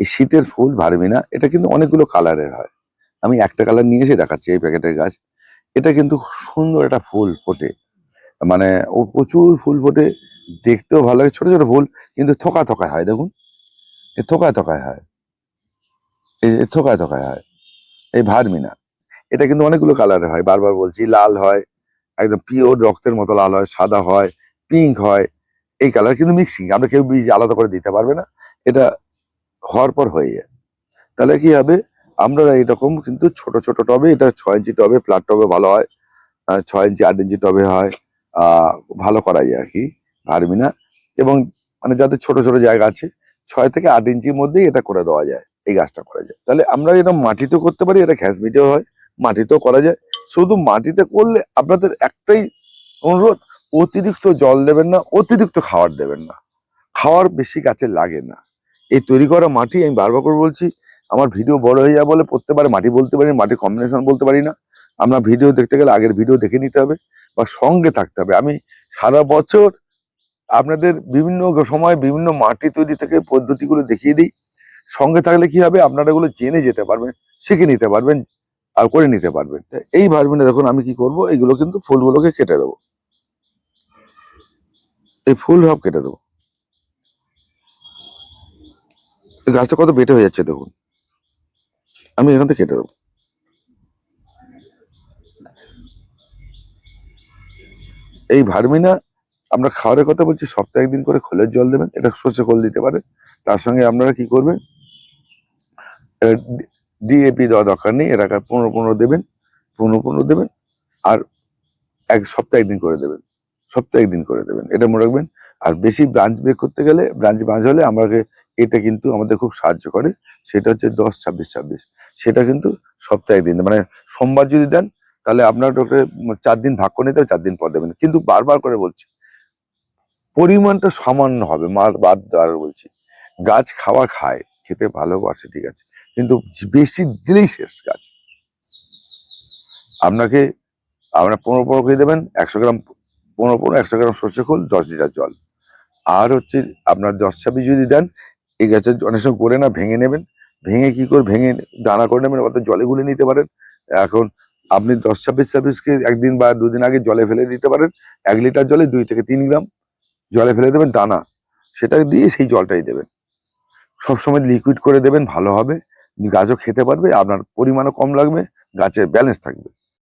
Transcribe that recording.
এই শীতের ফুল ভার্মিনা এটা কিন্তু অনেকগুলো কালারের হয়। আমি একটা কালার নিয়ে এসে দেখাচ্ছি এই প্যাকেটের গাছ। এটা কিন্তু সুন্দর একটা ফুল ফোটে। মানে ও প্রচুর ফুল ফোটে, দেখতেও ভালো লাগে। ছোট ছোট ফুল, কিন্তু থোকা থোকায় হয়, দেখুন। এ থোকায় থোকায় হয়। এই থোকায় থোকায় হয়। এই ভার্মিনা এটা কিন্তু অনেকগুলো কালারের হয়। বারবার বলছি, লাল হয়, একদম পিওর রক্তের মতো লাল হয়, সাদা হয়, পিঙ্ক হয়। এই কালার কিন্তু মিক্সিং। আমরা কেউ বীজ আলাদা করে দিতে পারবে না। এটা হওয়ার পর হয়ে যায়। তাহলে কি হবে? আমরা এরকম কিন্তু ছোট ছোট টবে, এটা ছয় ইঞ্চি টবে, ফ্ল্যাট টবে ভালো হয়। ছয় ইঞ্চি, আট ইঞ্চি টবে হয়। ভালো করা যায় আর কি ভার্মিনা এবং মানে যাদের ছোট ছোট জায়গা আছে, ছয় থেকে আট ইঞ্চির মধ্যেই এটা করে দেওয়া যায়, এই গাছটা করা যায়। তাহলে আমরা এটা মাটিতেও করতে পারি, এটা ঘ্যাসমিটেও হয়, মাটিতেও করা যায়। শুধু মাটিতে করলে আপনাদের একটাই অনুরোধ, অতিরিক্ত জল দেবেন না, অতিরিক্ত খাবার দেবেন না। খাওয়ার বেশি গাছে লাগে না। এই তৈরি করা মাটি আমি বারবার করে বলছি, আমার ভিডিও বড় হয়ে যাবে বলে প্রত্যেকবার মাটি বলতে পারি মাটির কম্বিনেশন বলতে পারি না। আমরা ভিডিও দেখতে গেলে আগের ভিডিও দেখে নিতে হবে বা সঙ্গে থাকতে হবে। আমি সারা বছর আপনাদের বিভিন্ন সময় বিভিন্ন মাটি তৈরি থেকে পদ্ধতিগুলো দেখিয়ে দিই। সঙ্গে থাকলে কি হবে? আপনারা এগুলো জেনে যেতে পারবেন, শিখে নিতে পারবেন আর করে নিতে পারবেন। এই ভার্মিনে দেখুন আমি কি করব এইগুলো কিন্তু ফুলগুলোকে কেটে দেবো। এই ফুল সব কেটে দেবো এই গাছটা কত বেটে হয়ে যাচ্ছে দেখুন। আমি এখান থেকে কেটে দেবো। এই ভার্মিনা, আমরা খাওয়ারের কথা বলছি, সপ্তাহে একদিন করে খোলের জল দেবেন, এটা সর্ষে খোল দিতে পারে। তার সঙ্গে আপনারা কি করবেন? ডিএপি দেওয়া দরকার নেই এটাকে পনেরো পনেরো দেবেন, পনেরো পনেরো দেবেন, আর এক সপ্তাহে একদিন করে দেবেন, সপ্তাহে একদিন করে দেবেন, এটা মনে রাখবেন। আর বেশি ব্রাঞ্চ ব্রেক করতে গেলে, ব্রাঞ্চ ব্রাঞ্চ হলে আমাকে এটা কিন্তু আমাদের খুব সাহায্য করে। সেটা হচ্ছে দশ, ছাব্বিশ ছাব্বিশ। সেটা কিন্তু সপ্তাহে একদিন মানে সোমবার যদি দেন, তাহলে আপনার ওকে চার দিন ভাগ করে নিতে হবে, চার দিন পর দেবেন। কিন্তু বারবার করে বলছি, পরিমাণটা সামান্য হবে মাছ বাদ দেওয়ার বলছি। গাছ খাওয়া খায়, খেতে ভালোবাসে, ঠিক আছে। কিন্তু বেশি দিলেই শেষ গাছ। আপনাকে, আপনার পনেরো পনেরো করে দেবেন, একশো গ্রাম পনেরো পনেরো, একশো গ্রাম সর্ষে খোল, দশ লিটার জল। আর হচ্ছে আপনার দশ, ছাব্বিশ যদি দেন এই গাছের অনেক সময় করে না, ভেঙে নেবেন। ভেঙে কি করে ভেঙে দানা করে নেবেন? অর্থাৎ জলে গুলে নিতে পারেন। এখন আপনি দশ ছাব্বিশ ছাব্বিশকে একদিন বা দুদিন আগে জলে ফেলে দিতে পারেন। এক লিটার জলে দুই থেকে তিন গ্রাম জলে ফেলে দেবেন দানা। সেটা দিয়ে সেই জলটাই দেবেন। সবসময় লিকুইড করে দেবেন, ভালো হবে। গাছও খেতে পারবে, আপনার পরিমাণও কম লাগবে, গাছের ব্যালেন্স থাকবে।